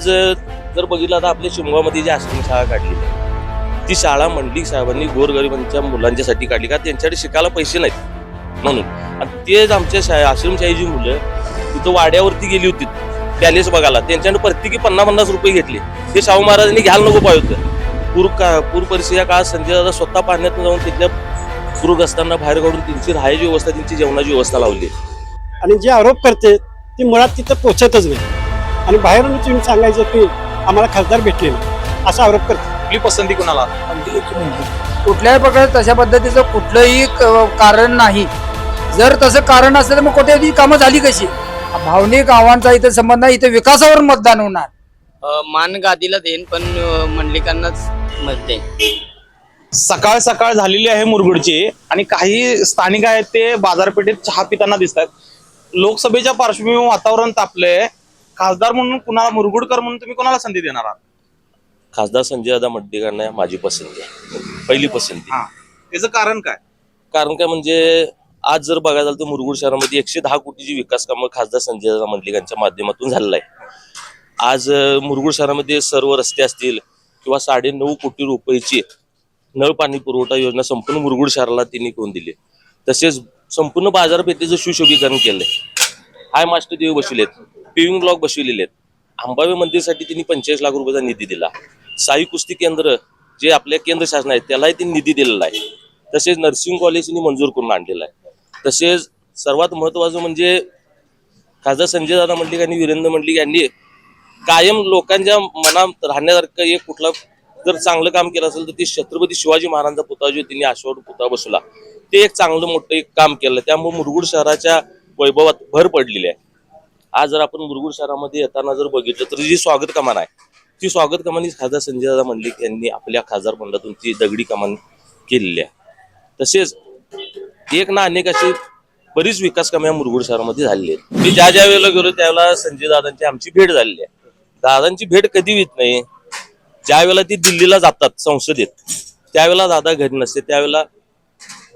आज जर बघितलं तर आपल्या शिमगावमध्ये जी आश्रम शाळा काढली ती शाळा मंडलिक साहेबांनी गोरगरिबांच्या मुलांच्यासाठी काढली का त्यांच्याकडे शिकायला पैसे नाहीत म्हणून. आणि तेच आमच्या शा आश्रमशाहीची मुलं तिथं वाड्यावरती गेली होती पॅलेस बघायला. त्यांच्याकडे प्रत्येकी पन्नास पन्नास रुपये घेतले. ते शाहू महाराजांनी घ्यायला नको पाहिजे होतं. पूर का पूर परिस्थितीच्या काळात संजय दादा स्वतः पाण्यात जाऊन तिथल्या पूरग्रस्तांना बाहेर काढून त्यांची राहायची व्यवस्था त्यांची जेवणाची व्यवस्था लावली. आणि जे आरोप करते ती मुळात तिथं पोचतच नाही. आणि बाहेरून तुम्ही सांगायचं की आम्हाला खासदार भेटले नाही. असा आरोप करते. आपली पसंती कुणाला? कुठल्याही प्रकारे तशा पद्धतीचं कुठलंही क- कारण नाही. जर तसं कारण असेल तर मग कुठे ती कामं झाली कशी? भावनिक आव्हानचा इथे संबंध नाही इथे विकासावर मतदान होणार. अ, मान गादीला देईन पण अ, मंडलिकांनाच मत देईन. सकाळ सकाळ झालेली आहे मुरगुडची आणि काही स्थानिक आहेत ते बाजारपेठेत चहा पिताना दिसत आहेत लोकसभेच्या पार्श्वभूमीवर वातावरण तापलंय. खासदार म्हणून कुणाला मुरगुडकर म्हणून तुम्ही कोणाला संधी देणार आहात? खासदार संजय दादा मड्डेकरांना माझी पसंती आहे. पहिली पसंती. हा. त्याचं कारण काय? कारण काय म्हणजे आज जर बघायला झालं तर मुरगुड शहरामध्ये एकशे दहा कोटीची विकास कामं खासदार संजय दादा मंडलिकांच्या माध्यमातून झालेलं आहे. आज अं, मुरगुड शहरामध्ये सर्व रस्ते असतील किंवा साडे नऊ कोटी रुपयाची नळ पाणी पुरवठा योजना संपूर्ण मुरगुड शहराला त्यांनी करून दिली. तसेच संपूर्ण बाजारपेठेचं सुशोभीकरण केलंय. हाय मास्टर देव बसविलेत पेविंग ब्लॉक बसविलेले आहेत. आंबावे मंदिरसाठी त्यांनी पंचेचाळीस लाख रुपयाचा निधी दिला. साई कुस्ती केंद्र जे आपल्या केंद्र शासन आहे त्यालाही त्यांनी निधी दिलेला आहे. तसेच नर्सिंग कॉलेज त्यांनी मंजूर करून आणलेलं आहे. तसेच सर्वात महत्वाचं म्हणजे खासदार संजय दादा मंडलिक आणि वीरेंद्र मंडलिक यांनी कायम लोकांच्या मनात राहण्यासारखं एक कुठला जर चांगलं काम केलं असेल तर ते छत्रपती शिवाजी महाराजांचा पुतळा जो त्यांनी आश्वाड पुतळा बसवला. ते एक चांगलं मोठं एक काम केलं. त्यामुळे मुरगुड शहराच्या वैभवात भर पडलेली आहे. आज जर आपण मुरगुड शहरामध्ये येताना जर बघितलं तर जी स्वागत कमान आहे ती स्वागत कमानी खासदार संजय दादा मंडलिक यांनी आपल्या खासदार मंडळातून ती दगडी कमान केलेली आहे. तसेच एक ना अनेक अशी बरीच विकास कामे या मुरगुड शहरामध्ये झालेली आहेत. मी ज्या ज्या वेळेला गेलो त्यावेळेला संजय दादांची आमची भेट झालेली आहे. दादांची भेट कधी येत नाही ज्या वेळेला ती दिल्लीला जातात संसदेत त्यावेळेला दादा घरी नसते त्यावेळेला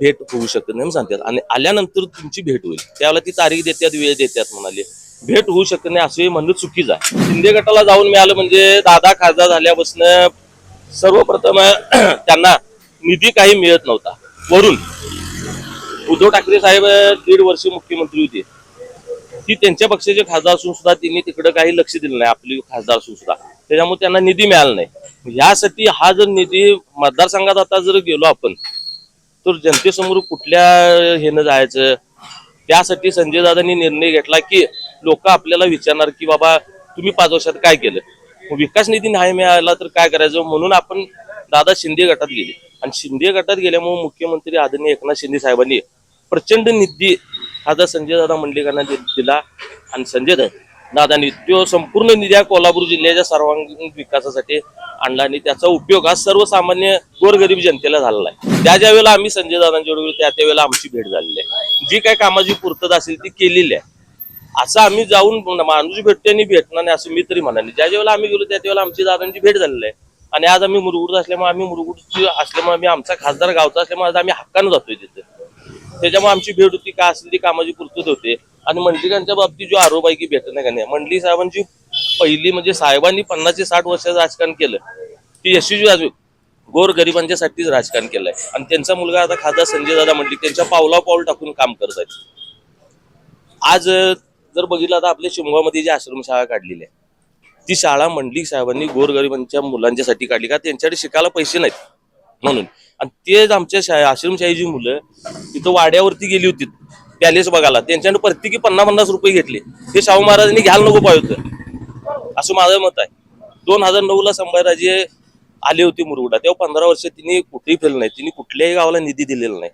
भेट होऊ शकत नाही सांगतात. आणि आल्यानंतर तुमची भेट होईल. त्यावेळेला ती तारीख देतात वेळ देतात म्हणाले. भेट होऊ शकत नाही असं म्हणणं चुकीच आहे. शिंदे गटाला जाऊन मिळालं म्हणजे दादा खासदार झाल्यापासून सर्वप्रथम त्यांना निधी काही मिळत नव्हता. वरून उद्धव ठाकरे साहेब दीड वर्ष मुख्यमंत्री होते. ती त्यांच्या पक्षाचे खासदार असून सुद्धा त्यांनी तिकडे काही लक्ष दिलं नाही आपली खासदार असून सुद्धा. त्याच्यामुळे त्यांना निधी मिळाला नाही. यासाठी हा जर निधी मतदारसंघात आता जर गेलो आपण तर जनतेसमोर कुठल्या हेनं जायचं? त्यासाठी संजय दादांनी निर्णय घेतला की लोक आपल्याला विचारणार की बाबा तुम्ही पाच वर्षात काय केलं? विकास निधी नाही मिळाला तर काय करायचं? म्हणून आपण दादा शिंदे गटात गेले. आणि शिंदे गटात गेल्यामुळे मुख्यमंत्री आदरणीय एकनाथ शिंदे साहेबांनी प्रचंड निधी खासदार संजय दादा मंडलिकांना दिला आणि संजय दादानी तो संपूर्ण निधी हा कोल्हापूर जिल्ह्याच्या सर्वांगीण विकासासाठी आणला आणि त्याचा उपयोग हा सर्वसामान्य गोरगरीब जनतेला झालेला आहे. त्या ज्या वेळेला आम्ही संजय दादांच्या गेलो त्या त्यावेळेला आमची भेट झालेली आहे. जी काय कामाची पूर्तता असेल ती केलेली आहे. असं आम्ही जाऊन माणूस भेटतोय आणि भेटणार नाही असं मी तरी म्हणाले. ज्या वेळेला आम्ही गेलो त्या वेळेला आमची दादांची भेट झालेली आहे. आणि आज आम्ही मुरगुड असल्यामुळे आम्ही मुरगुडची असल्यामुळे आम्ही आमचा खासदार गावचा असल्यामुळे आज आम्ही हक्कानं जातोय तिथे. त्याच्यामुळे आमची भेट होती का असेल ती कामाची पूर्तता होते. आणि मंडलिकांच्या बाबतीत जो आरोप आहे की भेटत नाही का नाही मंडली साहेबांची पहिली म्हणजे साहेबांनी पन्नास ते साठ वर्षाचं राजकारण केलं. ती यशस्वी राजू गोर गरिबांच्यासाठीच राजकारण केलंय. आणि त्यांचा मुलगा आता खासदार संजय दादा मंडलिक त्यांच्या पावला पाऊल टाकून काम करत आहेत. आज जर बघितलं तर आपल्या शिमगामध्ये जी आश्रमशाळा काढलेली आहे ती शाळा मंडलिक साहेबांनी गोरगरिबांच्या मुलांच्यासाठी काढली का त्यांच्याकडे शिकायला पैसे नाहीत म्हणून. आणि तेच आमच्या आश्रमशाही आश्रमशाहीची मुलं तिथं वाड्यावरती गेली होती पॅलेस बघायला. त्यांच्याकडे प्रत्येकी पन्नास पन्नास रुपये घेतले. ते शाहू महाराजांनी घ्यायला नको पाहिजे होतं. असं माझं मत आहे. दोन हजार नऊ ला संभाजीराजे आले होते मुरगुडा. तेव्हा पंधरा वर्ष तिने कुठेही फेल नाही. तिने कुठल्याही गावाला निधी दिलेला नाही.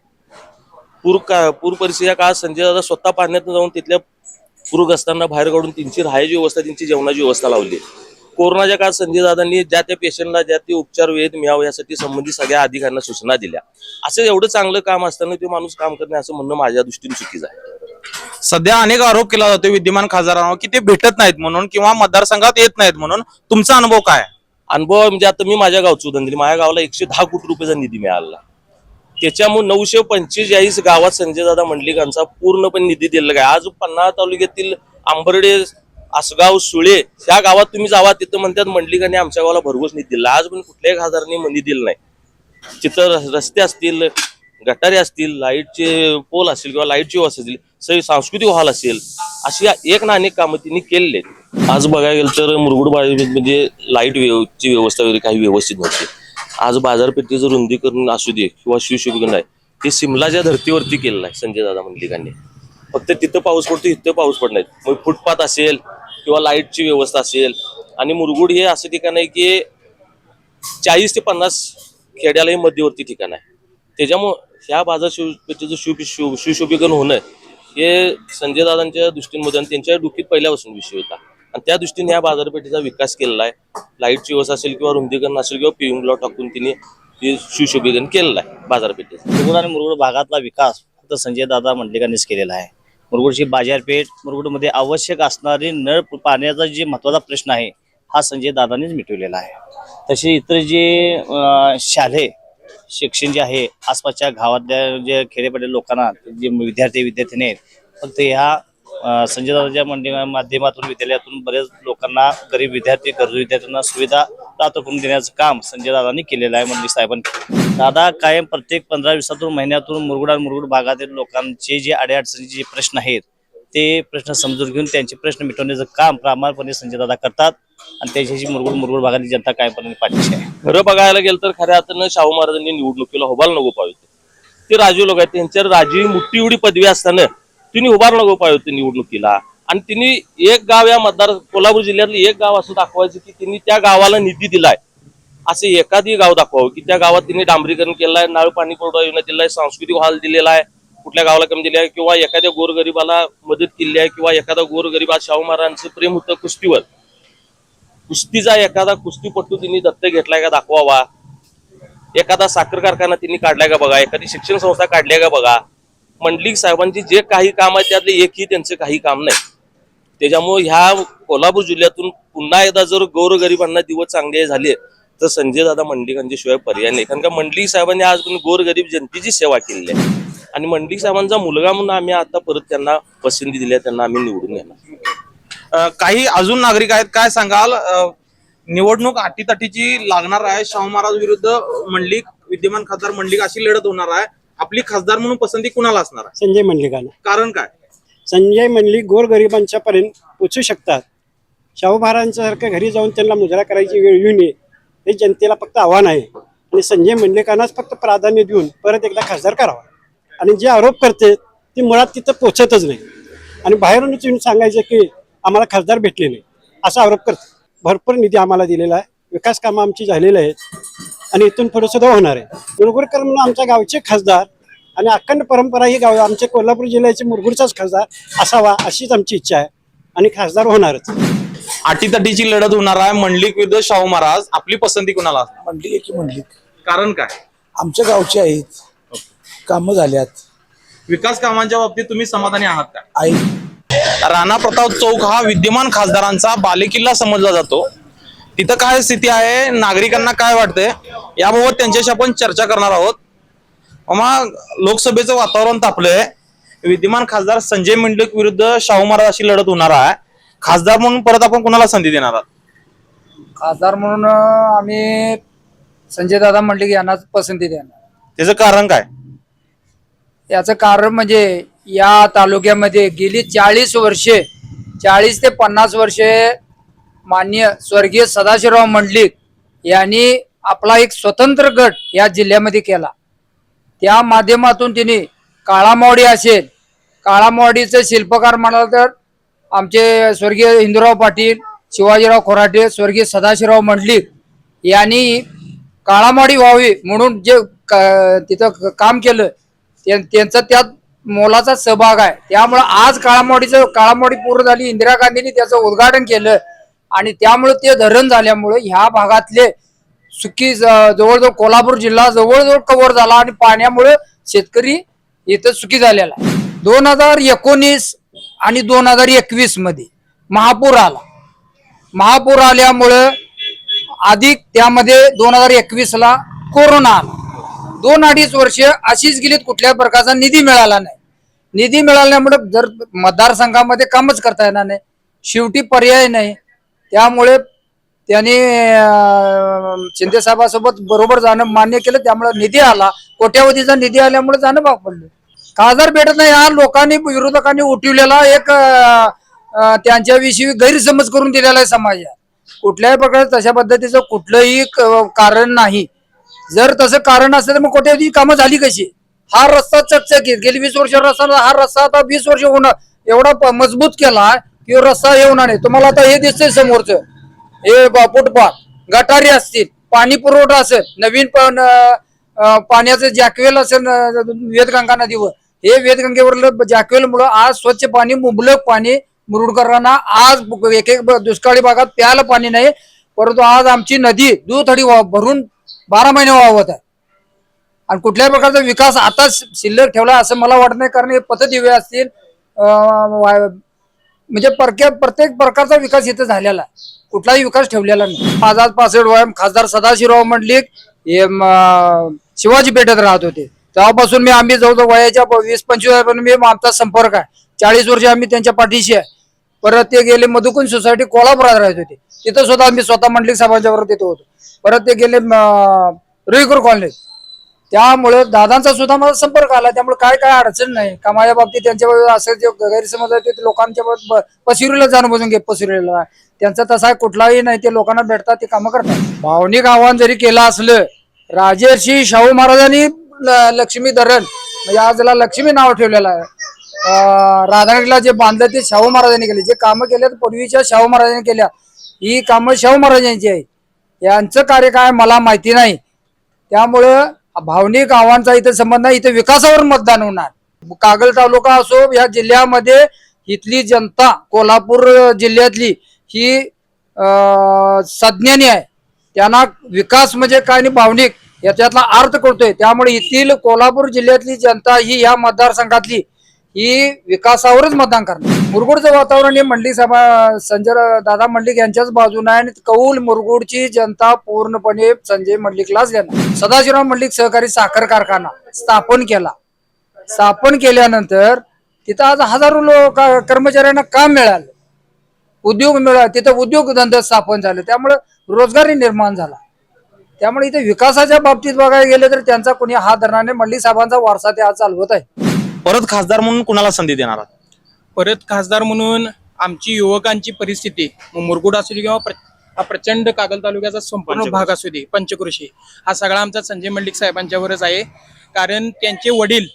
पूर का पूर परिस्थितीच्या काळात संजय दादा स्वतः पाण्यात जाऊन तिथल्या पूरग्रस्तांना बाहेर काढून त्यांची राहायची व्यवस्था त्यांची जेवणाची व्यवस्था लावली. कोरोनाच्या काळात संजय दादांनी ज्या त्या पेशंटला ज्या ते उपचार वेळेत मिळावं यासाठी संबंधित सगळ्या अधिकाऱ्यांना सूचना दिल्या. असं एवढं चांगलं काम असताना ते माणूस काम करणे असं म्हणणं माझ्या दृष्टीने चुकीचं आहे. सध्या अनेक आरोप केला जातो विद्यमान खासदारांवर की ते भेटत नाहीत म्हणून किंवा मतदारसंघात येत नाहीत म्हणून. तुमचा अनुभव काय? अनुभव म्हणजे आता मी माझ्या गावचं दिलं. माझ्या गावाला एकशे दहा कोटी रुपयाचा निधी मिळाला त्याच्यामुळे नऊशे पंचेचाळीस गावात संजय दादा मंडलिकांचा पूर्णपणे निधी दिलेला आहे. आज पन्हाळा तालुक्यातील आंबर्डे आसगाव सुळे ह्या गावात तुम्ही जावा तिथं म्हणतात मंडलिकांनी आमच्या गावाला भरघोस निधी दिला. आज पण कुठल्याही खासदारांनी निधी दिला नाही. तिथं र- रस्ते असतील गटारे असतील लाईटचे पोल असतील किंवा लाईटची व्यवस्था असतील सगळी सांस्कृतिक हॉल असेल अशी एक ना अनेक कामं त्यांनी केलेली आहेत. आज बघायला गेलं तर मुरगुड म्हणजे लाइट ची व्यवस्था वगैरे काही व्यवस्थित नव्हती. आज बाजारपेठेचं रुंदीकरण असू दे किंवा शिवशोभीकरण आहे ते सिमलाच्या धर्तीवरती केलेलं आहे संजय दादा मंडलिकांनी. फक्त तिथं पाऊस पडतो इथं पाऊस पडणार मग फुटपाथ असेल किंवा लाईटची व्यवस्था असेल आणि मुरगुड हे असं ठिकाण आहे की चाळीस ते पन्नास खेड्याला हे मध्यवर्ती ठिकाण आहे. त्याच्यामुळं ह्या बाजार शिवपेठेचं शिव शिव शिवशोभीकरण होणं हे संजय दादांच्या दृष्टींमध्ये आणि त्यांच्या डोकीत पहिल्यापासून विषय होता. आणि त्या दृष्टीने या बाजारपेठेचा विकास केलेला आहे. लाईटची व्यवस्था असेल किंवा रुंदीकरण असेल किंवा पिऊन ब्लॉक टाकून तिने ते सुशोभीकरण केलेलं आहे बाजारपेठेचं. मुरगुड आणि मुरगुड भागातला विकास फक्त संजय दादा मंडलिकांनीच केलेला आहे. मुरगुडची बाजारपेठ मुरगुडमध्ये आवश्यक असणारी नळ पाण्याचा जे महत्त्वाचा प्रश्न आहे हा संजय दादांनीच मिटवलेला आहे. तसे इतर जे शालेय शिक्षण जे आहे आसपासच्या गावातल्या जे खेडेपाडे लोकांना जे विद्यार्थी विद्यार्थिनी आहेत फक्त ह्या संजय दादाच्या मंडळी माध्यमातून विद्यालयातून बरेच लोकांना गरीब विद्यार्थी गरजू विद्यार्थ्यांना सुविधा प्राप्त करून देण्याचं काम संजय दादांनी केलेलं आहे मंडळी साहेबांनी. दादा कायम प्रत्येक पंधरा दिवसातून महिन्यातून मुरगुड आणि मुरगुड भागातील लोकांचे जे अडीअडचणीचे जे प्रश्न आहेत ते प्रश्न समजून घेऊन त्यांचे प्रश्न मिटवण्याचं काम प्रामाणिकपणे संजय दादा करतात आणि त्याच्याशी मुरगुड मुरगुड भागातील जनता कायमपणे पाठीशी आहे. खरं बघायला गेलं तर खऱ्या अर्थानं शाहू महाराजांनी निवडणुकीला हवाल नको पाहिजे. ते राजीव लोक आहेत त्यांच्यावर राजीव मोठी एवढी पदवी असताना तिने उभारला नको पाहिजे होते निवडणुकीला. आणि तिने एक गाव या मतदार कोल्हापूर जिल्ह्यातलं एक गाव असं दाखवायचं की तिने त्या गावाला निधी दिलाय. असे एखादी गाव दाखवावं की त्या गावात तिने डांबरीकरण केलं आहे नाळ पाणी पुरवठा योजना दिलाय सांस्कृतिक हॉल दिलेला आहे कुठल्या गावाला कमी दिले आहे किंवा एखाद्या गोरगरिबाला मदत केली आहे किंवा एखादा गोरगरीब आज शाहू महाराजांचं प्रेम होतं कुस्तीवर. कुस्तीचा एखादा कुस्तीपट्टू तिने दत्त घेतलाय का दाखवावा? एखादा साखर कारखाना तिने काढलाय का बघा? एखादी शिक्षण संस्था काढली का बघा? मंडलिक साहेबांची जे काही काम आहे त्यातले एकही त्यांचे काही काम नाही. त्याच्यामुळे ह्या कोल्हापूर जिल्ह्यातून पुन्हा एकदा जर गोरगरिबांना दिवस चांगले झाले तर संजय दादा मंडलिकांच्या शिवाय पर्याय नाही. कारण का मंडलिक साहेबांनी आज गोरगरीब जनतेची सेवा केलेली आहे. आणि मंडलिक साहेबांचा मुलगा म्हणून आम्ही आता परत त्यांना पसंती दिली आहे त्यांना आम्ही निवडून येणार काही अजून नागरिक आहेत काय सांगाल? निवडणूक अटीतटीची लागणार आहे. शाहू महाराज विरुद्ध मंडलिक विद्यमान खासदार मंडलिक अशी लढत होणार आहे. आपली खासदार म्हणून पसंती कुणाला असणार आहे? संजय मंडलिकांना कारण काय? संजय मंडलिक गोरगरिबांच्या पर्यंत पोचू शकतात. शाहू महाराजांसारख्या घरी जाऊन त्यांना मुजरा करायची वेळ येऊ नये हे जनतेला फक्त आव्हान आहे. आणि संजय मंडलिकांनाच फक्त प्राधान्य देऊन परत एकदा खासदार करावा. आणि जे आरोप करते ते मुळात तिथं पोचतच नाही. आणि बाहेरूनच येऊन सांगायचं की आम्हाला खासदार भेटले नाही असा आरोप करते. भरपूर निधी आम्हाला दिलेला आहे. विकास कामं आमची झालेली आहेत आणि इथून पुढे सुद्धा होणार आहे. मुरगुडकर म्हणून आमच्या गावचे खासदार आणि अखंड परंपरा ही गाव आमचे कोल्हापूर जिल्ह्याचे मुरगुडचाच खासदार असावा अशीच आमची इच्छा आहे आणि खासदार होणारच. अटीतटीची लढत होणार आहे. मंडलिक विरुद्ध शाहू महाराज आपली पसंती कुणाला? असणार म्हणली की म्हणली कारण काय? आमच्या गावचे आहेत. कामं झाल्यात. विकास कामांच्या बाबतीत तुम्ही समाधानी आहात का? आई राणा प्रताप चौक हा विद्यमान खासदारांचा बालेकिल्ला समजला जातो. तिथं काय स्थिती आहे? नागरिकांना काय वाटतंय? याबाबत त्यांच्याशी आपण चर्चा करणार आहोत. मग लोकसभेचं वातावरण तापलंय. विद्यमान खासदार संजय मंडलिक विरुद्ध शाहू महाराज अशी लढत होणार आहे. खासदार म्हणून परत आपण कुणाला संधी देणार आहात? खासदार म्हणून आम्ही संजय दादा म्हणले की यांनाच पसंती देणार. त्याचं कारण काय? याचं कारण म्हणजे या तालुक्यामध्ये गेली चाळीस वर्षे चाळीस ते पन्नास वर्षे मान्य स्वर्गीय सदाशिवराव मंडलिक यांनी आपला एक स्वतंत्र गट या जिल्ह्यामध्ये केला. त्या माध्यमातून तिने काळामवाडी असेल काळामवाडीचे शिल्पकार म्हणाल तर आमचे स्वर्गीय हिंदूराव पाटील शिवाजीराव खोराटे स्वर्गीय सदाशिवराव मंडलिक यांनी काळामाडी व्हावी म्हणून जे क- तिथं काम केलं त्यां- त्यांचा त्यात मोलाचा सहभाग आहे. त्यामुळं आज काळामवाडीचं काळामवाडी पूर्ण झाली इंदिरा गांधींनी त्याचं उद्घाटन केलं आणि त्यामुळे ते धरण झाल्यामुळे ह्या भागातले सुकी जवळजवळ कोल्हापूर जिल्हा जवळजवळ कव्हर झाला आणि पाण्यामुळे शेतकरी इथं सुखी झालेला आहे. दोन हजार एकोणीस आणि दोन हजार एकवीसमध्ये महापूर आला. महापूर आल्यामुळं अधिक त्यामध्ये दोन हजार एकवीस ला कोरोना आला. दोन अडीच वर्ष अशीच गेलीत कुठल्या प्रकारचा निधी मिळाला नाही. निधी मिळाल्यामुळे जर मतदारसंघामध्ये कामच करता येणार नाही. शेवटी पर्याय नाही. त्यामुळे त्यांनी शिंदे साहेबांसोबत बरोबर जाणं मान्य केलं. त्यामुळे निधी आला. कोट्यावधीचा निधी आल्यामुळे जाणं भाग पडलं. खासदार भेटत नाही. हा लोकांनी विरोधकांनी उठवलेला एक त्यांच्याविषयी गैरसमज करून दिलेला आहे समाजात. कुठल्याही प्रकारे तशा पद्धतीचं कुठलंही कारण नाही. जर तसं कारण असेल तर मग कोट्यावधी कामं झाली कशी? हा रस्ता चकचकीत. गेली वीस वर्ष रस्ता हा रस्ता आता वीस वर्ष होणार एवढा मजबूत केला की रस्ता येऊन नाही तुम्हाला आता हे दिसतंय समोरचं. हे फुटपाथ. गटारी असतील पाणी पुरवठा असेल नवीन पण पाण्याचं जॅकवेल असेल वेदगंगा नदीवर. हे वेदगंगेवर जॅकवेल मुळे आज स्वच्छ पाणी मुबलक पाणी मुरुडकरांना आज एक एक दुष्काळी भागात प्यायला पाणी नाही. परंतु आज आमची नदी दुथडी वा- भरून बारा महिने वाहवत आहे. आणि कुठल्याही प्रकारचा विकास आता शिल्लक ठेवला असं मला वाटत नाही. कारण हे पथदिवे असतील वा- म्हणजे परक्या प्रत्येक प्रकारचा विकास इथं झालेला आहे. कुठलाही विकास ठेवलेला नाही. माझा पासष्ट वय खासदार सदाशिवराव मंडलिक हे म- शिवाजी पेठेत राहत होते. तेव्हापासून मी आम्ही जवळजवळ वयाच्या प- वीस पंचवीस वयापर्यंत मी आमचा संपर्क आहे. चाळीस वर्ष आम्ही त्यांच्या पाठीशी आहे. परत ते गेले मधुकुंज सोसायटी कोल्हापुरात राहत होते. तिथं सुद्धा आम्ही स्वतः मंडलिक साहेबांच्या बरोबर तिथं होतो. परत ते गेले म- रुईकर कॉलनीत. त्यामुळे दादांचा सुद्धा मला संपर्क आला. त्यामुळे काय काय अडचण नाही. कामाच्या बाबतीत त्यांच्या असं जे गैरसमज आहे ते लोकांच्या बाबतीत ब- पसिरीला जाणून बसून घे पसिरीला त्यांचा तसा आहे कुठलाही नाही ते लोकांना भेटतात ते कामं करतात. भावनिक आव्हान जरी केलं असलं राजर्षी शाहू महाराजांनी ल- लक्ष्मी धरण म्हणजे आजला लक्ष्मी नाव ठेवलेलं आहे राधानगरीला जे बांधलं ते शाहू महाराजांनी केले. जे कामं केल्यात पूर्वीच्या शाहू महाराजांनी केल्या. ही कामं शाहू महाराजांची आहेत. यांचं कार्य काय मला माहिती नाही. त्यामुळं भावनिक आव्हानचा इथं संबंध नाही इथं विकासावर मतदान होणार. कागल तालुका असो या जिल्ह्यामध्ये इथली जनता कोल्हापूर जिल्ह्यातली ही सज्ञानी आहे. त्यांना विकास म्हणजे काय आणि भावनिक याच्यातला अर्थ कळतोय. त्यामुळे येथील कोल्हापूर जिल्ह्यातली जनता ही या मतदारसंघातली ही विकासावरच मतदान करणार. मुरगुडचं वातावरण हे मंडळी सभा संजय दादा मंडलिक यांच्याच बाजूने आहे आणि कौल मुरगुडची जनता पूर्णपणे संजय मंडलिकलाच देणार सदाशिवराव मंडलिक सहकारी साखर कारखाना स्थापन केला. स्थापन केल्यानंतर तिथं आज हजारो लोक कर्मचाऱ्यांना काम मिळालं. उद्योग मिळाला. तिथं उद्योगधंदा स्थापन झाले. त्यामुळे रोजगारी निर्माण झाला. त्यामुळे इथे विकासाच्या बाबतीत बघायला गेलं तर त्यांचा कोणी हा धरणाने मंडली साहेबांचा वारसा ते आज चालवत आहे परत खासदार म्हणून कुणाला संधी देणार आहात? परत खासदार म्हणून आमची युवकांची परिस्थिती मग मुरगुड असू दे किंवा प्र- हा प्रचंड कागल तालुक्याचा संपूर्ण पंचकृषी. भाग असू दे पंचकृषी हा सगळा आमचा संजय मंडिक साहेबांच्यावरच आहे कारण त्यांचे वडील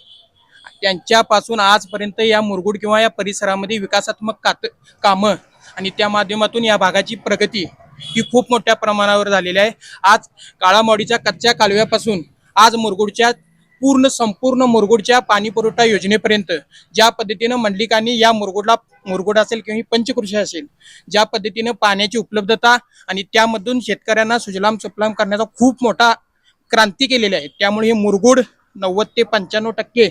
त्यांच्यापासून आजपर्यंत या मुरगुड किंवा या परिसरामध्ये विकासात्मक कात कामं आणि त्या माध्यमातून या भागाची प्रगती ही खूप मोठ्या प्रमाणावर झालेली आहे आज काळामवाडीच्या कच्च्या कालव्यापासून आज मुरगुडच्या पूर्ण संपूर्ण मुरगुडच्या पाणी पुरवठा योजनेपर्यंत ज्या पद्धतीनं मंडलिकांनी या मुरगुडला मुरगुड असेल किंवा पंचकृषी असेल ज्या पद्धतीनं पाण्याची उपलब्धता आणि त्यामधून शेतकऱ्यांना सुजलाम सुफलाम करण्याचा खूप मोठा क्रांती केलेली आहे. त्यामुळे हे मुरगुड नव्वद ते पंच्याण्णव टक्के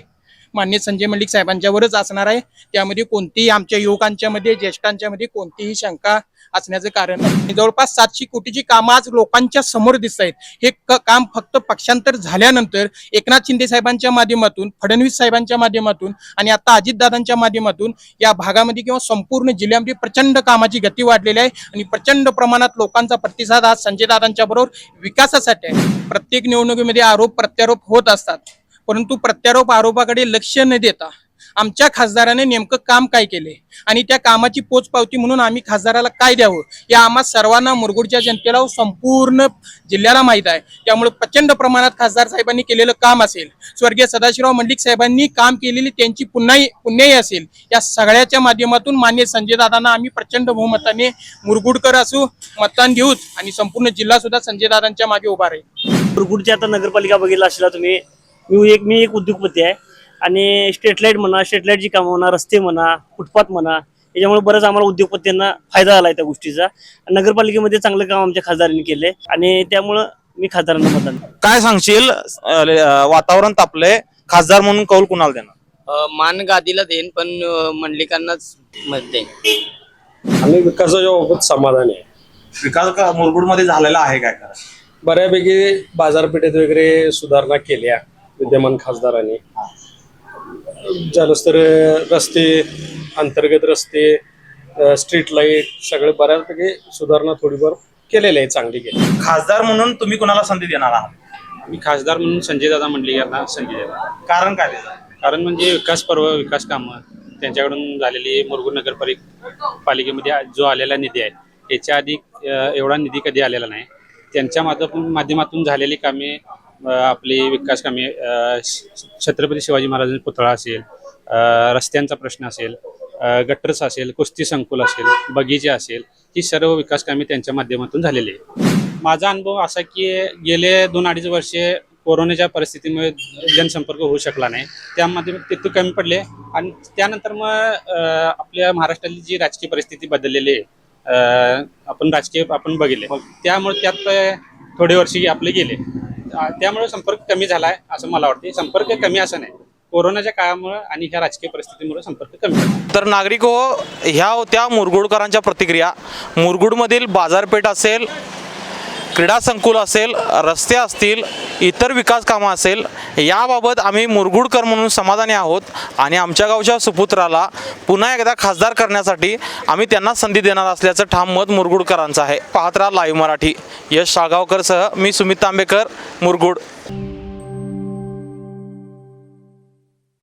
मान्य संजय मल्लिक साहेबांच्यावरच असणार आहे. त्यामध्ये कोणतीही आमच्या युवकांच्या मध्ये ज्येष्ठांच्या मध्ये कोणतीही शंका असण्याचं कारण नाही. जवळपास सातशे कोटीची कामं आज लोकांच्या समोर दिसत आहेत. हे काम फक्त पक्षांतर झाल्यानंतर एकनाथ शिंदे साहेबांच्या माध्यमातून फडणवीस साहेबांच्या माध्यमातून आणि आता अजितदादांच्या माध्यमातून या भागामध्ये किंवा संपूर्ण जिल्ह्यामध्ये प्रचंड कामाची गती वाढलेली आहे. आणि प्रचंड प्रमाणात लोकांचा प्रतिसाद आज संजयदादांच्या बरोबर विकासासाठी आहे. प्रत्येक निवडणुकीमध्ये आरोप प्रत्यारोप होत असतात. परंतु प्रत्यारोप आरोपाकडे लक्ष न देता आमच्या खासदाराने नेमकं काम काय केले? आणि त्या कामाची पोचपावती म्हणून आम्ही खासदाराला काय द्यावं? या आम्हा सर्वांना मुरगुडच्या जनतेला संपूर्ण जिल्ह्याला माहीत आहे. त्यामुळे प्रचंड प्रमाणात खासदार साहेबांनी केलेलं काम असेल स्वर्गीय सदाशिवराव मंडलिक साहेबांनी काम केलेली त्यांची पुन्हाही पुण्याही असेल या सगळ्याच्या माध्यमातून मान्य संजयदादांना आम्ही प्रचंड बहुमताने मुरगुडकर असू मतदान घेऊच आणि संपूर्ण जिल्हा सुद्धा संजयदादांच्या मागे उभा राहील. मुरगुडची आता नगरपालिका बघितला असला तुम्ही मी एक मी एक उद्योगपती आहे. आणि स्ट्रीट लाइट म्हणा स्ट्रीट लाईटची कामं म्हणा रस्ते म्हणा फुटपाथ म्हणा याच्यामुळे बरंच आम्हाला उद्योगपतींना फायदा आला आहे त्या गोष्टीचा. नगरपालिकेमध्ये चांगलं काम आमच्या खासदारांनी केलंय. आणि त्यामुळं मी खासदारांना मतदान. काय सांगशील? वातावरण तापलंय. खासदार म्हणून कौल कुणाला देणार? मान गादीला देईन पण मंडलिकांनाच मत देईन. आम्ही विकासाच्या बाबत समाधानी आहे. विकास मुरगुडमध्ये झालेला आहे काय करा बऱ्यापैकी बाजारपेठेत वगैरे सुधारणा केल्या. विद्यमान खासदारांनी. झालंच तर रस्ते अंतर्गत रस्ते स्ट्रीट लाइट सगळे बऱ्यापैकी सुधारणा थोडीफार केलेली आहे चांगली केली खासदार म्हणून तुम्ही कुणाला संधी देणार आहात? मी खासदार म्हणून संजय दादा मंडलिक यांना संधी देणार कारण काय त्याचं? कारण म्हणजे विकास पर्व विकास कामं त्यांच्याकडून झालेली मुरगुड नगरपालिक पालिकेमध्ये जो आलेला निधी आहे याच्या आधी अ, एवढा निधी कधी आलेला नाही. त्यांच्या माध्यमातून माध्यमातून झालेली कामे आपली विकास कामे छत्रपती शिवाजी महाराजांचा पुतळा असेल रस्त्यांचा प्रश्न असेल गटरस गटर्स असेल कुस्ती संकुल असेल बगीचे असेल ही सर्व विकास कामे त्यांच्या माध्यमातून झालेली आहे माझा अनुभव असा की गेले दोन अडीच वर्षे कोरोनाच्या परिस्थितीमुळे जनसंपर्क होऊ शकला नाही. त्यामध्ये तिथं कमी पडले आणि त्यानंतर मग आपल्या महाराष्ट्रातली जी राजकीय परिस्थिती बदललेली आहे अं, आपण राजकीय आपण बघितले. त्यामुळे त्यात थोडे वर्षी आपले गेले. त्यामुळे संपर्क कमी झाला आहे असं मला वाटते संपर्क कमी असं नाही. कोरोनाच्या काळामुळे आणि ह्या राजकीय परिस्थितीमुळे संपर्क कमी तर नागरिक हो ह्या होत्या मुरगुडकरांच्या प्रतिक्रिया. मुरगुडमधील बाजारपेठ असेल क्रीडा संकुल असेल रस्ते असतील इतर विकास कामं असेल याबाबत आम्ही मुरगुडकर म्हणून समाधानी आहोत आणि आमच्या गावच्या सुपुत्राला पुन्हा एकदा खासदार करण्यासाठी आम्ही त्यांना संधी देणार असल्याचं ठाम मत मुरगुडकरांचं आहे. पाहत राहा लाईव्ह मराठी. यश साळगावकरसह मी सुमित तांबेकर मुरगुड.